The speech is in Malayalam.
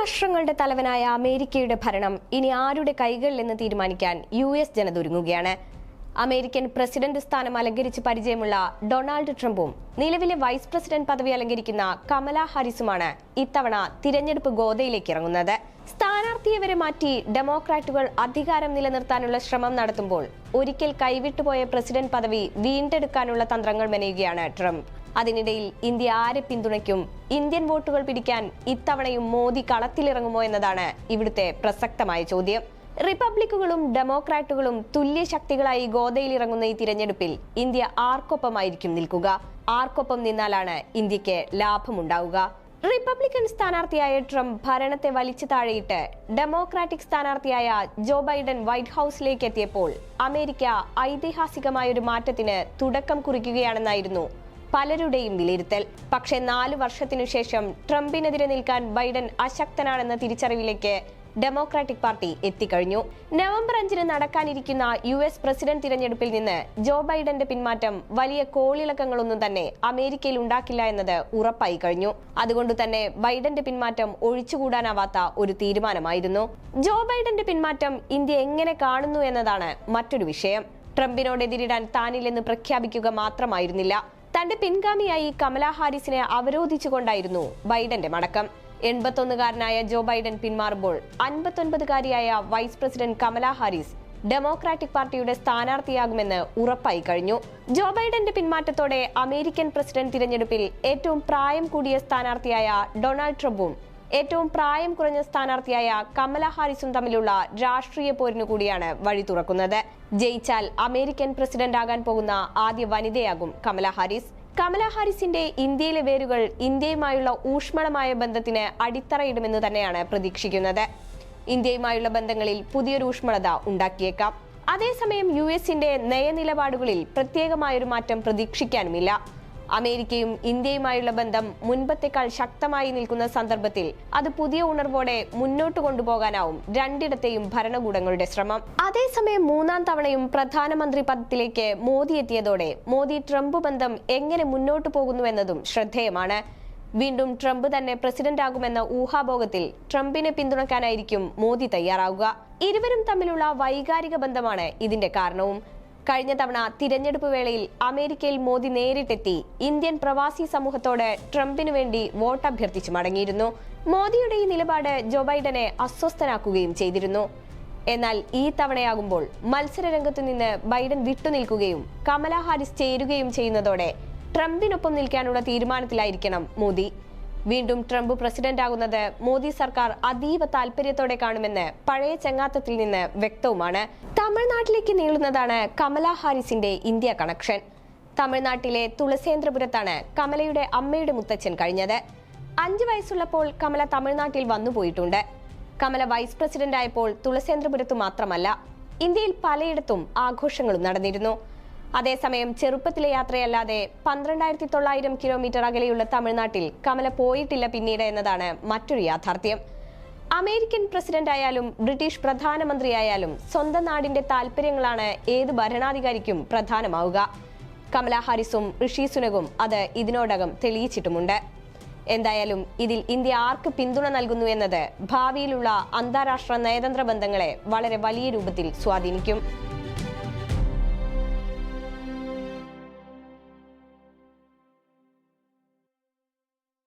ലോകരാഷ്ട്രങ്ങളുടെ തലവനായ അമേരിക്കയുടെ ഭരണം ഇനി ആരുടെ കൈകളിലെന്ന് തീരുമാനിക്കാൻ യു എസ് ജനത ഒരുങ്ങുകയാണ് അമേരിക്കൻ പ്രസിഡന്റ് സ്ഥാനം അലങ്കരിച്ച് പരിചയമുള്ള ഡൊണാൾഡ് ട്രംപും നിലവിലെ വൈസ് പ്രസിഡന്റ് പദവി അലങ്കരിക്കുന്ന കമല ഹാരിസുമാണ് ഇത്തവണ തിരഞ്ഞെടുപ്പ് ഗോതയിലേക്ക് ഇറങ്ങുന്നത്. സ്ഥാനാർത്ഥിയെ വരെ മാറ്റി ഡെമോക്രാറ്റുകൾ അധികാരം നിലനിർത്താനുള്ള ശ്രമം നടത്തുമ്പോൾ ഒരിക്കൽ കൈവിട്ടുപോയ പ്രസിഡന്റ് പദവി വീണ്ടെടുക്കാനുള്ള തന്ത്രങ്ങൾ മെനയുകയാണ് ട്രംപ്. അതിനിടയിൽ ഇന്ത്യ ആരെ പിന്തുണയ്ക്കും? ഇന്ത്യൻ വോട്ടുകൾ പിടിക്കാൻ ഇത്തവണയും മോദി കളത്തിലിറങ്ങുമോ എന്നതാണ് ഇവിടുത്തെ പ്രസക്തമായ ചോദ്യം. റിപ്പബ്ലിക്കുകളും ഡെമോക്രാറ്റുകളും തുല്യ ശക്തികളായി ഗോതയിൽ ഇറങ്ങുന്ന ഈ തിരഞ്ഞെടുപ്പിൽ ഇന്ത്യ ആർക്കൊപ്പമായിരിക്കും നിൽക്കുക? ആർക്കൊപ്പം നിന്നാലാണ് ഇന്ത്യയ്ക്ക് ലാഭമുണ്ടാവുക? റിപ്പബ്ലിക്കൻ സ്ഥാനാർത്ഥിയായ ട്രംപ് ഭരണത്തെ വലിച്ചു താഴെയിട്ട് ഡെമോക്രാറ്റിക് സ്ഥാനാർത്ഥിയായ ജോ ബൈഡൻ വൈറ്റ് ഹൌസിലേക്ക് എത്തിയപ്പോൾ അമേരിക്ക ഐതിഹാസികമായ ഒരു മാറ്റത്തിന് തുടക്കം കുറിക്കുകയാണെന്നായിരുന്നു പലരുടെയും വിലയിരുത്തൽ. പക്ഷേ നാലു വർഷത്തിനു ശേഷം ട്രംപിനെതിരെ നിൽക്കാൻ ബൈഡൻ അശക്തനാണെന്ന തിരിച്ചറിവിലേക്ക് ഡെമോക്രാറ്റിക് പാർട്ടി എത്തിക്കഴിഞ്ഞു. നവംബർ അഞ്ചിന് നടക്കാനിരിക്കുന്ന യു എസ് പ്രസിഡന്റ് തിരഞ്ഞെടുപ്പിൽ നിന്ന് ജോ ബൈഡന്റെ പിന്മാറ്റം വലിയ കോളിളക്കങ്ങളൊന്നും തന്നെ അമേരിക്കയിൽ ഉണ്ടാക്കില്ല എന്നത് ഉറപ്പായി കഴിഞ്ഞു. അതുകൊണ്ട് തന്നെ ബൈഡന്റെ പിന്മാറ്റം ഒഴിച്ചുകൂടാനാവാത്ത ഒരു തീരുമാനമായിരുന്നു. ജോ ബൈഡന്റെ പിന്മാറ്റം ഇന്ത്യ എങ്ങനെ കാണുന്നു എന്നതാണ് മറ്റൊരു വിഷയം. ട്രംപിനോട് എതിരിടാൻ താനില്ലെന്ന് പ്രഖ്യാപിക്കുക മാത്രമായിരുന്നില്ല. തന്റെ പിൻഗാമിയായി കമലാ ഹാരിസിനെ അവരോധിച്ചുകൊണ്ടായിരുന്നു ബൈഡന്റെ മടക്കം. എൺപത്തൊന്നുകാരനായ ജോ ബൈഡൻ പിന്മാറുമ്പോൾ അൻപത്തൊൻപതുകാരിയായ vice president Kamala Harris democratic പാർട്ടിയുടെ സ്ഥാനാർത്ഥിയാകുമെന്ന് ഉറപ്പായി കഴിഞ്ഞു. ജോ ബൈഡന്റെ പിന്മാറ്റത്തോടെ അമേരിക്കൻ പ്രസിഡന്റ് തിരഞ്ഞെടുപ്പിൽ ഏറ്റവും പ്രായം കൂടിയ സ്ഥാനാർത്ഥിയായ ഡൊണാൾഡ് ട്രംപും ഏറ്റവും പ്രായം കുറഞ്ഞ സ്ഥാനാർത്ഥിയായ കമല ഹാരിസും തമ്മിലുള്ള രാഷ്ട്രീയ പോരിനു കൂടിയാണ് വഴി തുറക്കുന്നത്. ജയിച്ചാൽ അമേരിക്കൻ പ്രസിഡന്റ് ആകാൻ പോകുന്ന ആദ്യ വനിതയാകും കമല ഹാരിസ്. കമല ഹാരിസിന്റെ ഇന്ത്യയിലെ വേരുകൾ ഇന്ത്യയുമായുള്ള ഊഷ്മളമായ ബന്ധത്തിന് അടിത്തറയിടുമെന്ന് തന്നെയാണ് പ്രതീക്ഷിക്കുന്നത്. ഇന്ത്യയുമായുള്ള ബന്ധങ്ങളിൽ പുതിയൊരു ഊഷ്മളത ഉണ്ടാക്കിയേക്കാം. അതേസമയം യു എസിന്റെ നയനിലപാടുകളിൽ പ്രത്യേകമായൊരു മാറ്റം പ്രതീക്ഷിക്കാനുമില്ല. അമേരിക്കയും ഇന്ത്യയുമായുള്ള ബന്ധം മുൻപത്തെക്കാൾ ശക്തമായി നിൽക്കുന്ന സന്ദർഭത്തിൽ അത് പുതിയ ഉണർവോടെ മുന്നോട്ട് കൊണ്ടുപോകാനാവും രണ്ടിടത്തെയും ഭരണകൂടങ്ങളുടെ ശ്രമം. അതേസമയം മൂന്നാം തവണയും പ്രധാനമന്ത്രി പദത്തിലേക്ക് മോദി എത്തിയതോടെ മോദി ട്രംപ് ബന്ധം എങ്ങനെ മുന്നോട്ട് പോകുന്നുവെന്നതും ശ്രദ്ധേയമാണ്. വീണ്ടും ട്രംപ് തന്നെ പ്രസിഡന്റ് ആകുമെന്ന ഊഹാഭോഗത്തിൽ ട്രംപിനെ പിന്തുണക്കാനായിരിക്കും മോദി തയ്യാറാവുക. ഇരുവരും തമ്മിലുള്ള വൈകാരിക ബന്ധമാണ് ഇതിന്റെ കാരണവും. കഴിഞ്ഞ തവണ തിരഞ്ഞെടുപ്പ് വേളയിൽ അമേരിക്കയിൽ മോദി നേരിട്ടെത്തി ഇന്ത്യൻ പ്രവാസി സമൂഹത്തോട് ട്രംപിനു വേണ്ടി വോട്ട് അഭ്യർത്ഥിച്ചു മടങ്ങിയിരുന്നു. മോദിയുടെ ഈ നിലപാട് ജോ ബൈഡനെ അസ്വസ്ഥനാക്കുകയും ചെയ്തിരുന്നു. എന്നാൽ ഈ തവണയാകുമ്പോൾ മത്സരരംഗത്തു നിന്ന് ബൈഡൻ വിട്ടുനിൽക്കുകയും കമലാ ഹാരിസ് ചേരുകയും ചെയ്യുന്നതോടെ ട്രംപിനൊപ്പം നിൽക്കാനുള്ള തീരുമാനത്തിലായിരിക്കണം മോദി. വീണ്ടും ട്രംപ് പ്രസിഡന്റ് ആകുന്നത് മോദി സർക്കാർ അതീവ താല്പര്യത്തോടെ കാണുമെന്ന് പഴയ ചങ്ങാത്തത്തിൽ നിന്ന് വ്യക്തവുമാണ്. തമിഴ്നാട്ടിലേക്ക് നീളുന്നതാണ് കമല ഹാരിസിന്റെ ഇന്ത്യ കണക്ഷൻ. തമിഴ്നാട്ടിലെ തുളസേന്ദ്രപുരത്താണ് കമലയുടെ അമ്മയുടെ മുത്തച്ഛൻ കഴിഞ്ഞത്. അഞ്ചു വയസ്സുള്ളപ്പോൾ കമല തമിഴ്നാട്ടിൽ വന്നുപോയിട്ടുണ്ട് കമല വൈസ് പ്രസിഡന്റ് ആയപ്പോൾ തുളസേന്ദ്രപുരത്തു മാത്രമല്ല ഇന്ത്യയിൽ പലയിടത്തും ആഘോഷങ്ങളും നടന്നിരുന്നു. അതേസമയം ചെറുപ്പത്തിലെ യാത്രയല്ലാതെ പന്ത്രണ്ടായിരത്തി തൊള്ളായിരം കിലോമീറ്റർ അകലെയുള്ള തമിഴ്നാട്ടിൽ കമല പോയിട്ടില്ല പിന്നീട് എന്നതാണ് മറ്റൊരു യാഥാർത്ഥ്യം. അമേരിക്കൻ പ്രസിഡന്റ് ആയാലും ബ്രിട്ടീഷ് പ്രധാനമന്ത്രിയായാലും സ്വന്തം നാടിന്റെ താല്പര്യങ്ങളാണ് ഏത് ഭരണാധികാരിക്കും പ്രധാനമാവുക. കമല ഹാരിസും ഋഷി സുനകും അത് ഇതിനോടകം തെളിയിച്ചിട്ടുമുണ്ട്. എന്തായാലും ഇതിൽ ഇന്ത്യ ആർക്ക് പിന്തുണ നൽകുന്നു എന്നത് ഭാവിയിലുള്ള അന്താരാഷ്ട്ര നയതന്ത്ര ബന്ധങ്ങളെ വളരെ വലിയ രൂപത്തിൽ സ്വാധീനിക്കും.